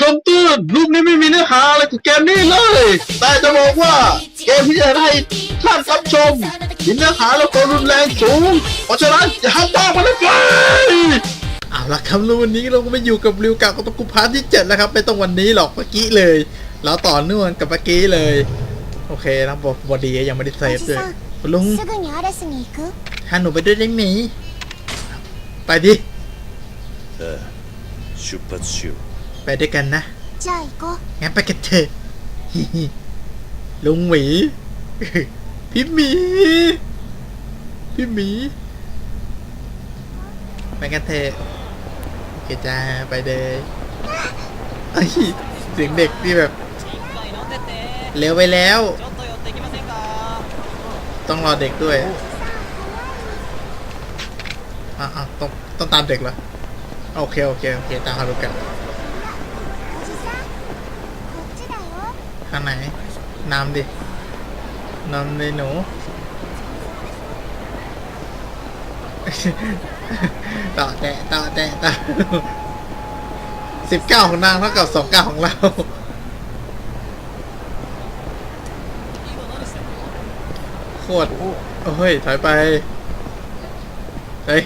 คำเตือนรูปนี้ไม่มีเนื้อหาอะไรกับเกมนี้เลย แต่จะบอกว่าเกมที่จะให้ท่านรับชมมีเนื้อหาและความรุนแรงสูง เพราะฉะนั้นอย่าห้ามตามมันเลยไป เอาละครับแล้ววันนี้เราก็มาอยู่กับริวกับตกุพาร์ทที่7แล้วครับไม่ต้องวันนี้หรอกเมื่อกี้เลย แล้วต่อเนื่องกับเมื่อกี้เลย โอเคนะบอกบอดียังไม่ได้เซ お ฟ じ เลย さん คุณลุง すぐにアレスに行く พาหนูไปด้วยได้ไหมไปดิ ああ出発しよう ไปด้วยกันนะใช่ก็งั้นไปกันเถอะลุงหมีพี่หมีพี่หมีไปกันเถอะโอเคจ้าไปเลยไอ้เสียงเด็กที่แบบเร็วไปแล้ว ต้องรอเด็กด้วยอะต้องต้องตามเด็กเหรอโอเค โอเค โอเค ตามฮารุกัน ข้างไหนนำดินำเลยหนู ต่อแตะต่อแตะต่อสิบเก้าของนางเท่ากับสองเก้าของเรา โคตรโอ้ย ถอยไป เฮ้ย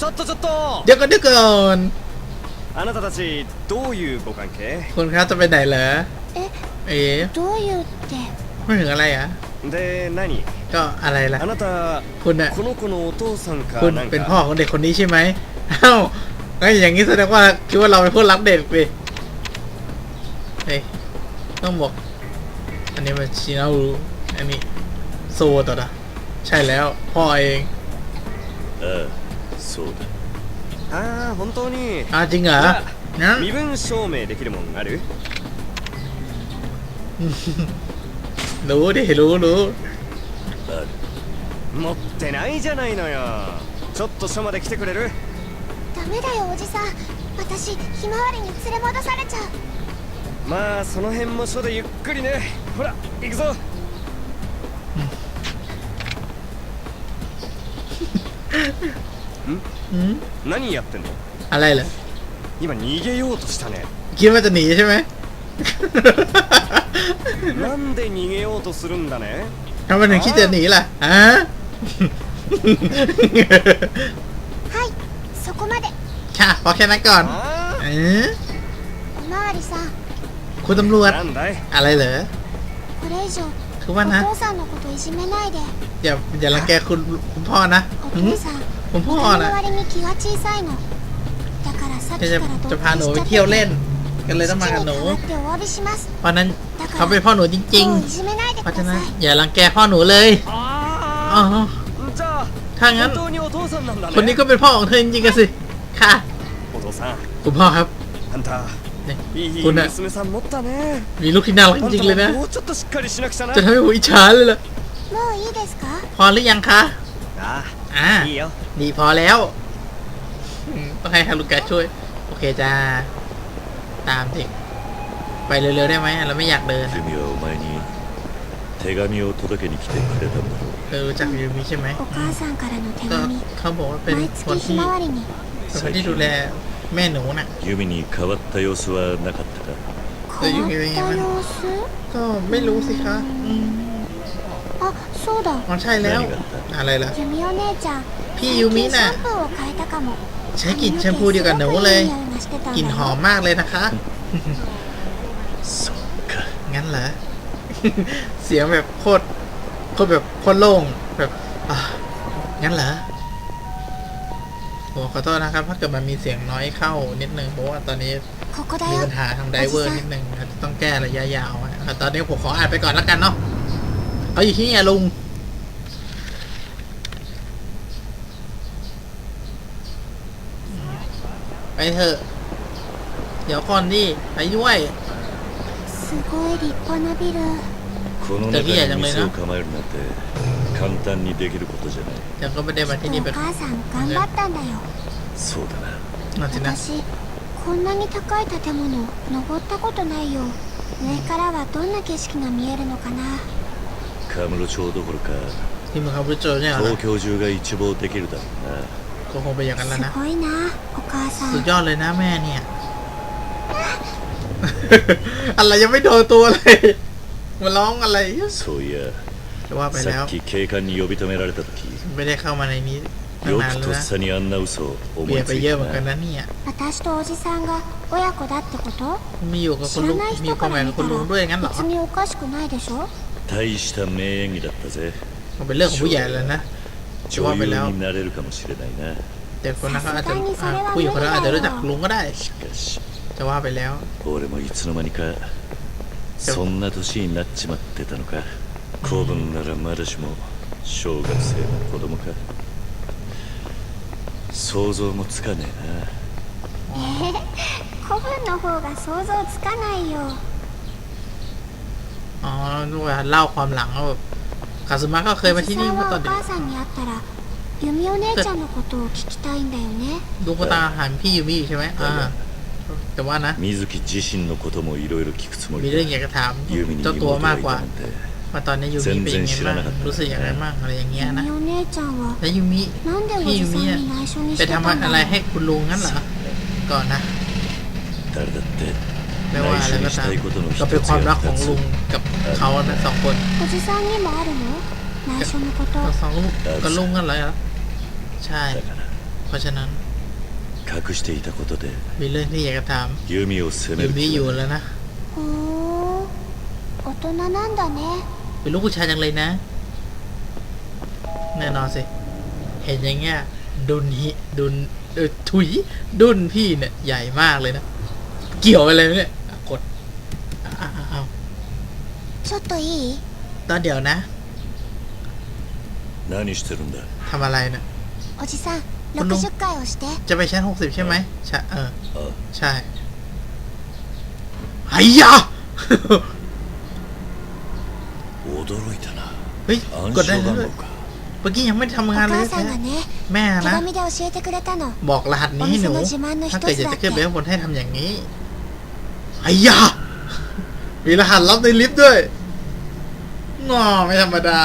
ちょっとちょっと เดี๋ยวก่อนเดี๋ยวก่อน あなたたちどういうご関係 คุณครับจะไปไหนเหรอ え เอ๊ะ どういうって ไม่ถึงอะไรอ่ะ で何 ก็อะไรล่ะ あなた คุณอะ この子のお父さんか คุณ なん เป็น か พ่อของเด็กคนนี้ใช่ไหมอ้าวงั้นอย่างนี้แสดงว่าคิดว่าเราเป็นผู้รักเด็กไปเฮ้ยต้องบอก อันนี้มันชินารุอันนี้โซต่อนะใช่แล้ว พ่อเอง ああそうだああ本当に อ้าวจริงเหรอ じゃ งั้น あ身分証明できるもんある รู้ดิรู้รู้ ある持ってないじゃないのよちょっと署まで来てくれるダメだよおじさん私ひまわりに連れ戻されちゃうまあその辺も署でゆっくりねほら行くぞ อืม 何やってんの อะไรเหรอ 今逃げようとしたね คิดว่าจะหนีใช่ไหม なんで逃げようとするんだね ทำไมถึงคิดจะหนีล่ะฮะ はいそこまで ค่ะพอแค่นั้นก่อน あ เออ ひまわりさん คุณตำรว あ จ なんだい อะไรเหรอ これ以上 คือ お ว่านะ 父さんのこといじめないで อย่าอย่ารังแกคุณคุณพ่อนะ お หืม 父さん คุณพ่อ 見た目 นะ の割に気が小さいのだからさっき จะ から จะ 同 พาหนู 棲し ไป ちゃって เที่ยวเล่น กันเลยต้องมากับหนูเพราะนั้นเขาเป็นพ่อหนูจริงๆเพราะฉะนั้นอย่ารังแกพ่อหนูเลยอ๋อถ้างั้นคนนี้ก็เป็นพ่อของเธอจริงๆกันสิค่ะคุณพ่อครับคุณน่ะมีลูกที่น่ารักจริงเลยนะ จะทำให้ผมอิจฉาเลยล่ะพอหรือยังคะอ่าดีพอแล้ว ต้องให้ฮารุกะช่วย โอเคจ้า ตามสิไปเร็วๆได้ไหมเราไม่อยากเดิน 君はお前に手紙を届けに来てくれたんだろう เธอรู้จักยูมิใช่ไหม お母さんからの手 ก็ 紙 เขาบอกว่าเป็น 毎 คน 月ひ ที่ まわりに เป็นคนที่ดูแลแม่หนูน่ะ ユミに変わった様子はなかったか変わった様子 ก็ไม่รู้สิคะอืม あそうだ อ๋อใช่แล้ว 何があった อะไรล่ะ ユミお姉ちゃん พี่ยูมิ シャ น่ะ ンプーを変えたかも ใช้กลิ่นแชมพูเดียวกับหนูเลยกลิ่นหอมมากเลยนะคะงั้นเหรอเสียงแบบโคตรโคตรแบบโคตรโล่งแบบงั้นเหรอผมขอโทษนะครับ ถ้าเกิดมันมีเสียงน้อยเข้านิดนึงเพราะว่าตอนนี้มีปัญหาทางไดเวอร์นิดนึงต้องแก้ระยะยาวตอนนี้ผมขออ่านไปก่อนแล้วกันเนาะเขาอยู่ที่เนี่ยลุง เถอะ เดี๋ยวก่อนดิไปด้วย すごい立派なビルこの中に店を構えるなんて簡単にできることじゃない เดี๋ยวก็ไม่ได้มาที่ お นี่เป็น 母さん頑張ったんだよそうだな มาสินะ 私こんなに高い建物登ったことないよ上からはどんな景色が見えるのかなカムロ町どころか ที่เมืองคาบุโจเนี่ยเหรอ 東京中が一望できるだろうな ก็คงเป็นอย่างนั้นแล้วนะ すごいなお母さ สุด ん ยอดเลยนะแม่เนี่ย お อะไรยังไม่โดนตัวเลยมาร้องอะไร そういや จะว่าไปแล้ さ ว っき警官に呼び止められた時 ไม่ได้เข้ามาในนี้ตั้ง よ นาน く แล้ว とっ นะ さにあんな嘘を思 เบีย い ร์ไป つい เยอะ た เหมือนกัน な นะเนี่ย 私とおじさんが親子だってこと มีอยู่กับ 知 คุณลุ ら ง ない มี 人 ค か วามหมาย ら กับ 見 คุ た ณลุงด้วยงั้นเหร ら อ 別におかしくないでしょ大した名演技だったぜ มันเป็นเรื่องของผู้ใหญ่แล้วนะ จะว่า 女 ไป 優 แล้ว になれるかもしれないな แต่คนนั้นเขาอาจจะอ่าผู้หญิงคนนั้นอาจจะรู้จักลุงก็ได้ しかし จะว่าไปแล้ว 俺もいつの間にかそんな年になっちまってたのか子分ならまだしも小学生の子供か想像もつかね古文の方が想像つかないよ อ๋อนึกว่าเล่าความหลังว่าแบบ คาซึมะก็เคยมา お ที่ じ นี่ さん เมื่อตอ は น お เด็ก 母さんに会ったらユミお姉ちゃんのことを聞きたいんだよね ลุงก็ตามหาพี่ยูมิอยู่ใช่ไหมอ่าแต่ว่านะ え水木自身のこともいろいろ聞くつも มี り เรื่อง だ อยากจะถาม ユミに เจ้า 妹 ตัว が มาก い กว่า たなんて ว่าตอนนี้ยูมิเป็นยังไงบ้างรู้สึกยังไงบ้างอะไรอย่างเงี้ย ユ นะ ミお姉ちゃんは แล้วยูมิ なんでおじさんに内緒にし ไป てた ทำ んだ อะไร ろう ให้คุณลุงงั้นเหรอ ก่อนนะ 誰だって ไม่ว่าอะไร 内緒 ก็ にし ตาม たいことの一 ก็เป็น つ ความรั や กของ 二 ลุง つ กับเขานะสองคน おじさんにもあるの内緒のこと สองลูกกับลุงกันเหรอใช่ だから เพราะฉะนั้น 隠していたことで มีเรื่องที่อยากจะถาม ユミを責め ยู る มิ 気 อยู่ は แล้วนะ ほー大人なんだね เป็นลูกผู้ชายจังเลยนะ แน่นอนสิ เห็นอย่างเงี้ย ดุนฮิดุนเออถุย ดุนพี่เนี่ย ใหญ่มากเลยนะ เกี่ยวอะไรไหมเนี่ย อ่ะกดอ่ะอ่ะเอา ちょっといい ตอนเดี๋ยวนะ 何してるんだ ทำอะไรนะ おじさんこの60回押して จะไปชั้นหกสิบใช่ไหมใช่เออ あ ใช่ไอ้ยา 驚いたな เฮ้ย 暗 กดได้ 証 แล้ว 番 ด้วย 号か เมื่อกี้ยังไม่ได้ทำ お งานเลย 母さんが แท้ ね แม่ 手 นะ 紙で教えてくれたの บอกรหัสนี้ให้หนู お店の自慢の一つだって ถ้าเกิดอยากจะขึ้นไปข้างบนให้ทำอย่างนี้ไอ้ยา มีรหัสลับในลิฟต์ด้วยงอไม่ธรรมดา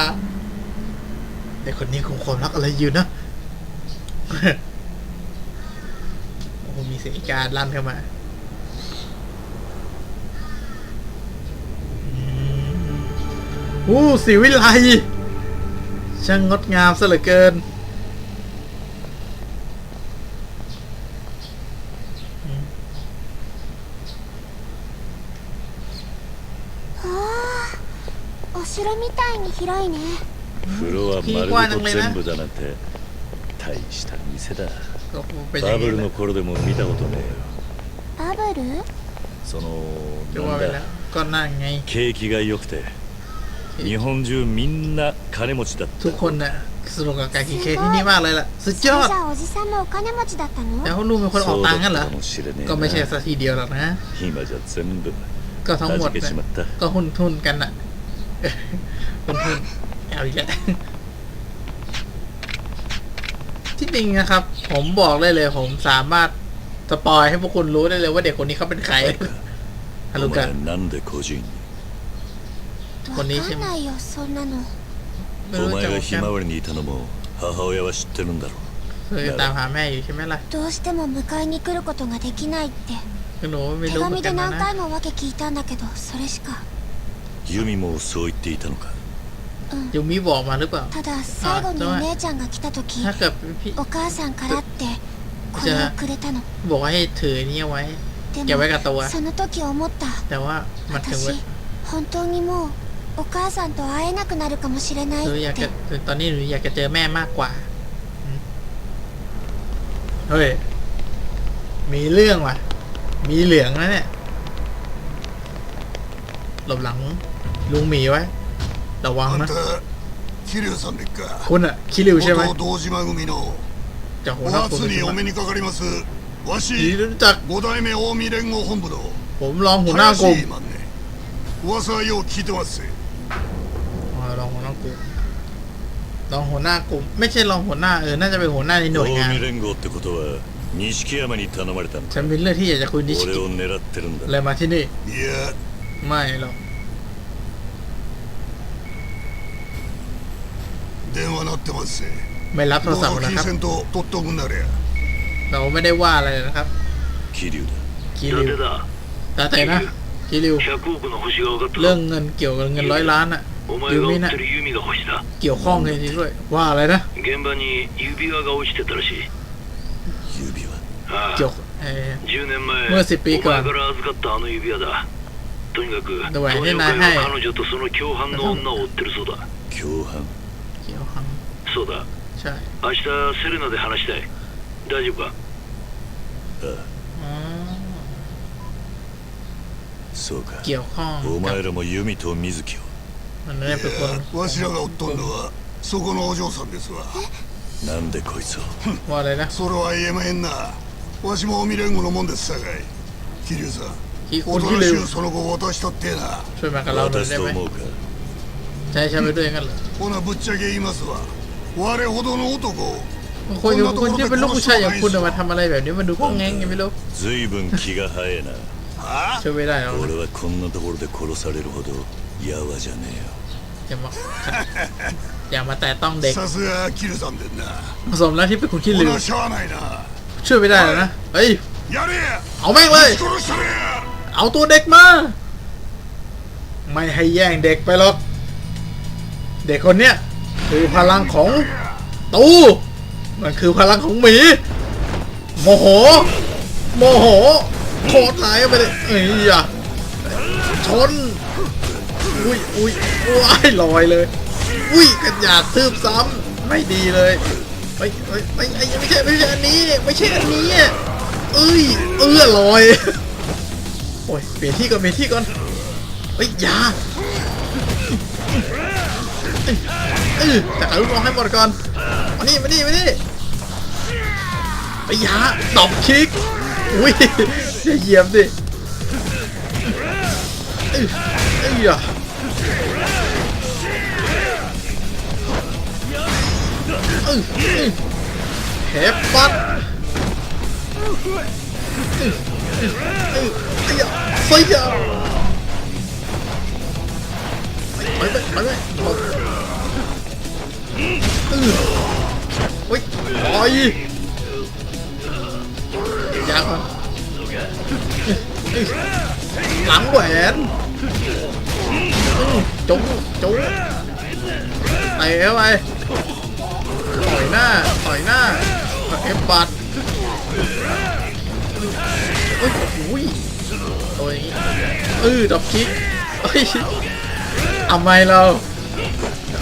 เด็กคนนี้คงความรักอะไรอยู่นะโอ้โหมีเสียงอีการลั่นเข้ามาอู้สีวิไลช่างงดงามซะเหลือเกิน 広いね風呂は気に丸食わなくねごと全部だなんて大した店だ ก็คงเป็นอย่า バ ง ブ นี้ ル แห の ละ 頃でも見たことねバブルえよその จะว่า なん ไปแล้ว だ ก็นั่นไง 景気が良くて日本中みんな金持ちだっ ทุก た คนน่ะสนุกกับการกินเค้กที่นี่มากเลยล่ะ สุด そ ย れ อด じゃあおじさんもお金持ちだったの แล้วลุงเป็นคนอ そ อก う ตั だ งค์กัน っ เหรอ たかもしれねえ ก็ไม่ใช่ な สักทีเดียวหรอกนะ 今じゃ全部 ก็ทั้งหมด 弾け น่ะ ちまった ก็หุ้นทุนกันน่ะ หุ้นทุนเอาอีกแล้วที่จริงนะครับ ผมบอกเลยเลย ผมสามารถสปอยให้พวกคุณรู้ได้เลยว่าเด็กคนนี้เขาเป็นใคร ฮา お รุกะ 前なんで個人にわかんないよそんなの ไม่ お รู้ 前 จัก が ว่า ひまわりにいたのも母親は知ってるんだろ เคยตามหาแม่อยู่ใช่ไหมล่ะ どうしても迎えに来ることができないって คือหนูไม่ 手 รู้เหมือ 紙 นกั で นนะ 何 นะ 回も訳聞いたんだけどそれしかユミもそう言っていたのか ยูมิบอกมาหรือเปล่า ただ最後にお姉ちゃんが来た時 ถ้าเกิดพี่ お母さんからってこれをくれたの บอกว่าให้ถือนี่เอาไว้ で เก็บไว้ も กับตัว その時思った แต่ว่ามันถึง 私 เว 本当にもうお母さんと会えなくなるかもしれない หนูอยาก って จะคือตอนนี้หนูอยากจะเจอแม่มากกว่าอืมเฮ้ย มีเรื่องว่ะ มีเหลืองนะเนี่ย หลบหลัง ลุงหมีไว้ ระวัง あん นะ た桐生さんでっか คุณอะคิริวใช่ไหม 元堂島組の จากหัว お หน้าคุ 初 ณ にお目にかかりますわ ดี し รู้จัก 五代目近江連合本部の ผมรองหัวหน้ากลุ่ม 林マンね噂はよう聞いてます อ๋อรองหัวหน้ากลุ่มรองหัวหน้ากลุ่ม ไม่ใช่รองหัวหน้าเออ น่าจะเป็นหัวหน้าในหน่วยงาน 近江連合ってことは錦山に頼まれたん ฉั だ นมีเรื่องที่อยากจะคุยนิชิ 俺 กิ を狙ってるんだ เลยมาที่นี่ いや ไม่หรอก 電話鳴ってますぜ ไม่รับโท ど ร う ศัพท์ ぞ นะ 金 ครับ 銭と取っとくんなりゃ เราไม่ได้ว่าอะไรเลยนะครับ 桐生だ คิริว だ ตาแต่นะคิริว 100億の星が分かった เรื่องเงินเกี่ยวกับเงินร้อยล้านอะ お前 ยู が追 มิ っ น่ะ てる弓が星だ เกี่ยวข้องเลยจริงด้วย ว่าอะไรนะ 現場に指輪が落ちてたらしい指輪ああ เกี่ยวเอ่อ 10年前เมื่อ10ปีก่อน お前から預かったあの指輪だとにかくどうや東洋ねな会はいの彼女とその共犯の女を追ってるそうだ共犯 きよそうだ。じゃあ。明日セレナで話したい。大丈夫か？ああ。そうか。お前らも弓と水木を。わしらがおっとんのはそこのお嬢さんですわ。なんでこいつを？それは言えまへんな。わしもおみれんごのもんですさかい。桐生さん。おとなしゅうその後渡したってな。渡すと思うか？ ใช่ใช่ไปด้วยกันเหรอ ほなぶっちゃけ言いますわ我ほどの男を คนอยู่คนที่เป็นลูกผู้ชายอย่างคุณน่ะมาทำอะไรแบบนี้มันดูก้องแงงยังไม่รู้ 随分気が早えな ช่วยไม่ได้หรอก 俺はこんなところで殺されるほどやわじゃねえよ อย่ามาอย่ามาแต่ต้องเด็ก さすが桐生さんでんな ผสมแล้วที่เป็นคุณขี้ ほ ลืม なしゃあないな ช่วยไม่ได้หรอกนะเฮ้ย やれや เอาแม่งเลย 殺したれや เอาตัวเด็กมา ไม่ให้แย่งเด็กไปหรอก เด็กคนเนี้ยคือพลังของตูมันคือพลังของหมีโมโหโมโหโคตรไหลายไปเลยเอ้ยชนอุ้ยอุ้ยว้ายลอยเลย อุ้ยกันอยากทืบซ้ำไม่ดีเลยไม่ไม่ไม่ไม่ไม่ใช่ไม่ใช่อันนี้ไม่ใช่อันนี้เอ้ยเอื้อลอยโอ้ยเปลี่ยนที่ก่อนเปลี่ยนที่ก่อนเฮ้ยอยา เออแต่เอาลูกน้องให้หมดก่อนมานี่มานี่มานี่ไอ้ยอยาตบคิกอุ้ยอย่าเหยียบดิเอ้ยเอ้ยอย่าเอ้ยเอ้ยแฮปปัดไอ้ยาไฟยาไปไปไปไป เออเฮ้ยปล่อยยางก่อนเอ้ยหลังแหวนจุ๊จุ๊เตะเข้าไปต่อยหน้าต่อยหน้าเอฟบัตเอ้ยโอ้ยตัวอย่างงี้เออดับคิกเอ้ยทำไมเรา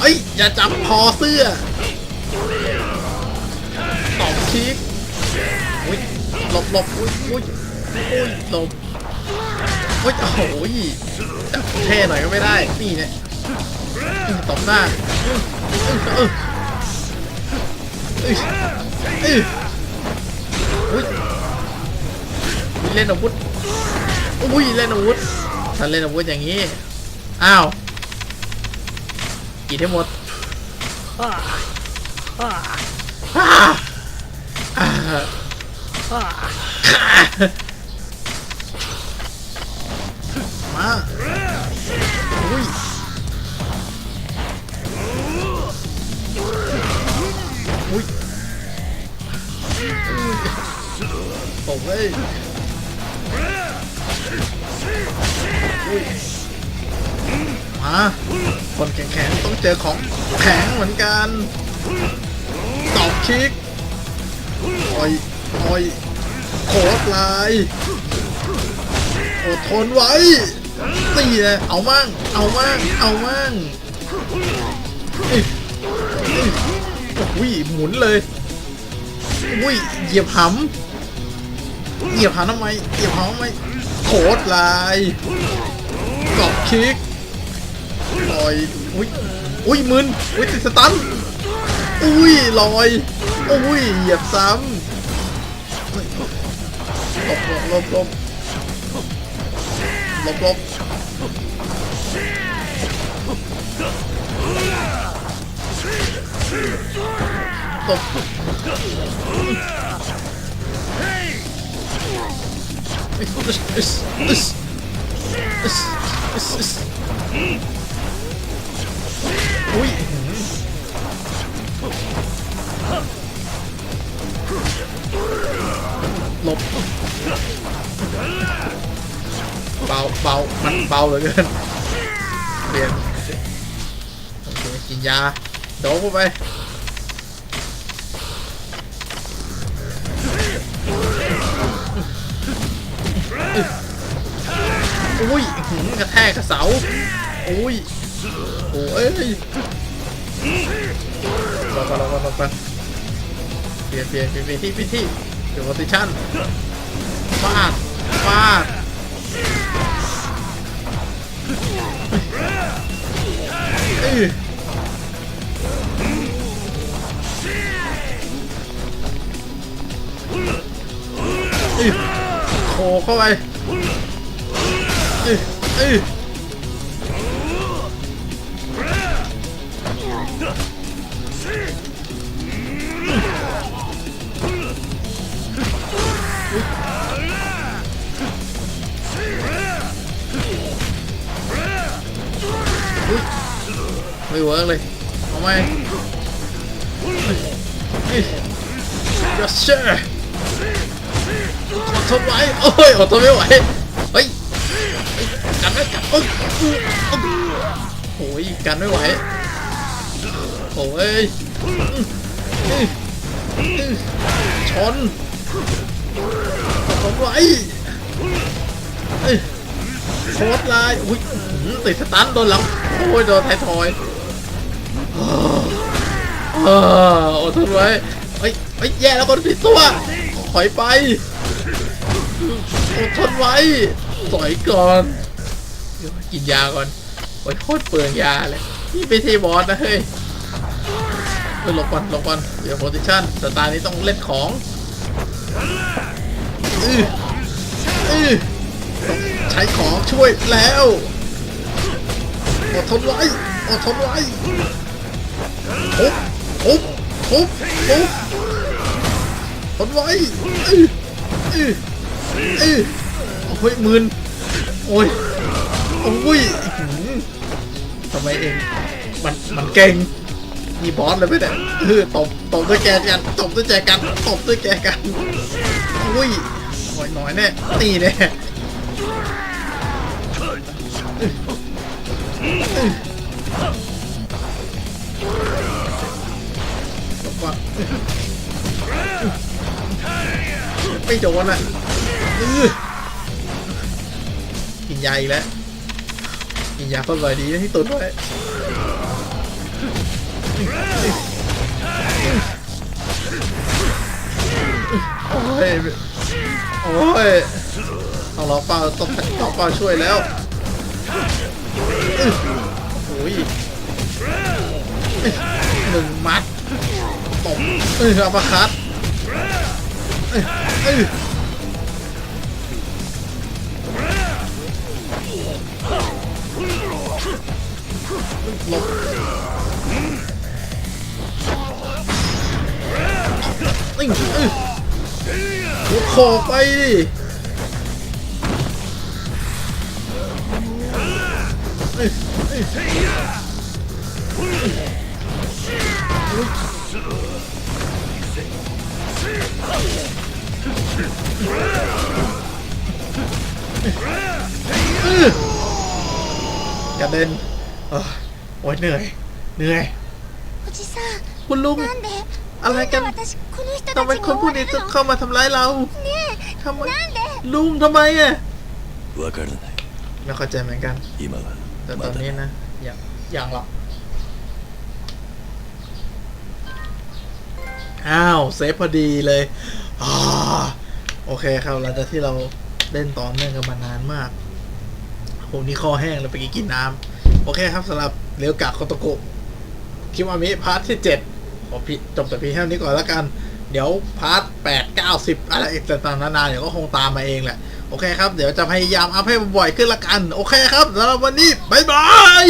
เอ้ย อย่าจับคอเสื้อตอบคิกอุ้ยหลบหลบอุ้ยอุ้ยอุ้ยหลบอุ้ยโอ้โหจับเท่หน่อยก็ไม่ได้ นี่เนี่ยอื้อตบหน้าอื้ออื้อเออเอ้ยอ้ยอุ้ยเล่นอาวุธอุ้ยเล่นอาวุธถ้าเล่นอาวุธอย่างนี้ อ้าว กินให้หมดอ่าอ่ามาอุ้ยอุ้ยโอ้ย มาคนแข็งๆต้องเจอของแข็งเหมือนกันตอบคิกโอยโอยโคตรลายอดทนไว้ตีเลยเอามั่งเอามั่งเอามั่งอิ๊ะอิ๊ะอุ้ยหมุนเลยอุ้ยเหยียบหำเหยียบหำทำไมเหยียบหำทำไมโคตรลายตอบคิก ลอยอุ้ยอุ้ยมึนอุ้ยติดสตันอุ้ยลอยอุ้ยเหยียบซ้ำเฮ้ยหลบหลบหลบหลบหลบหลบหลบเฮ้ยอึส อุ้ยหลบเบาเบามันเบาเหลือเกินเปลี่ยนโอเคกินยาโดบเข้าไปอุ้ยหืมกระแทกกับเสาอุ้ย โอ้ยรอก่อนรอก่อนรอก่อนเปเปลี่ยนเปลี่ยนเปลี่ยนที่เปลี่ยนที่เปลี่ยนโพซิชั่นฟาดฟาดเอ้ยเอ้ยโขเข้าไปเอ้ยเอ้ย ไม่เวิร์กเลยเอาไหมยัสเชอร์อดทนไว้โอ้ยอดทนไม่ไหวเฮ้ยกันไม่กันโอ้ยโอ้ยกันไม่ไหวโอ้ยชนอทนไว้โคตรลายอุ้ยติดสตันโดนหลังโอ้ยโดนไทยทอย เอออดทนไว้เฮ้ยเฮ้ยแย่แล้วคนผิดตัวถอยไปอดทนไว้สอยก่อนเดี๋ยวกินยาก่อนโอ้ยโคตรเปลืองยาเลยนี่ไม่ใช่บอสนะเฮ้ยเฮ้ยหลบก่อนหลบก่อนเดี๋ยวโพซิชันสไตล์นี้ต้องเล่นของอืออือใช้ของช่วยแล้วอดทนไว้อดทนไว้ ทุบทุบทุบทุบทนไว้อืออือเอ้ยโอ้ยมืนโอ้ยโอ้ยอื้อหือทำไมเองมันมันเก่งนี่บอสเลยไหมเนี่ยเออตบตบด้วยแกกันตบด้วยแจกันตบด้วยแกกันอุ้ยหน่อยหน่อยแน่ตีแน่ ก่อนไม่โดนอะกินยาอีกแล้วกินยาเพิ่มเลยดีนะที่ตุนไว้โอ้ยโอ้ยต้องรอเป้าต้องต้องเป้าช่วยแล้วโอ้ย หนึ่งมัดตบเอ้ยอัปคัตเอ้ยเอ้ยหลบนิ่งเอ้ยหัวโขกไปดิเอ้ยเอ้ย กระเด็นโอ้ยเหนื่อย เหนื่อย คุณลุง อะไรกันทำไมคนผู้นี้ต้องเข้ามาทำร้ายเราทำไมลุงทำไมอะไม่เข้าใจเหมือนกันแต่ตอนนี้นะ อย่างอย่างหรอก อ้าวเซฟพอดีเลยอโอเคครับหลังจากที่เราเล่นต่อเนื่องกันมานานมากผมนี่คอแห้งเลยไปกินน้ำโอเคครับสำหรับเรียวกะโคโตโกะคิวามิพาร์ทที่เจ็ดขอพี่จบแต่เพียงเท่านี้ก่อนแล้วกัน เดี๋ยวพาร์ทแปดเก้าสิบอะไรอีกต่างๆนานาเดี๋ยวก็คงตามมาเองแหละ โอเคครับ เดี๋ยวจะพยายามอัพให้บ่อยขึ้นละกัน โอเคครับสำหรับวันนี้ บ๊ายบาย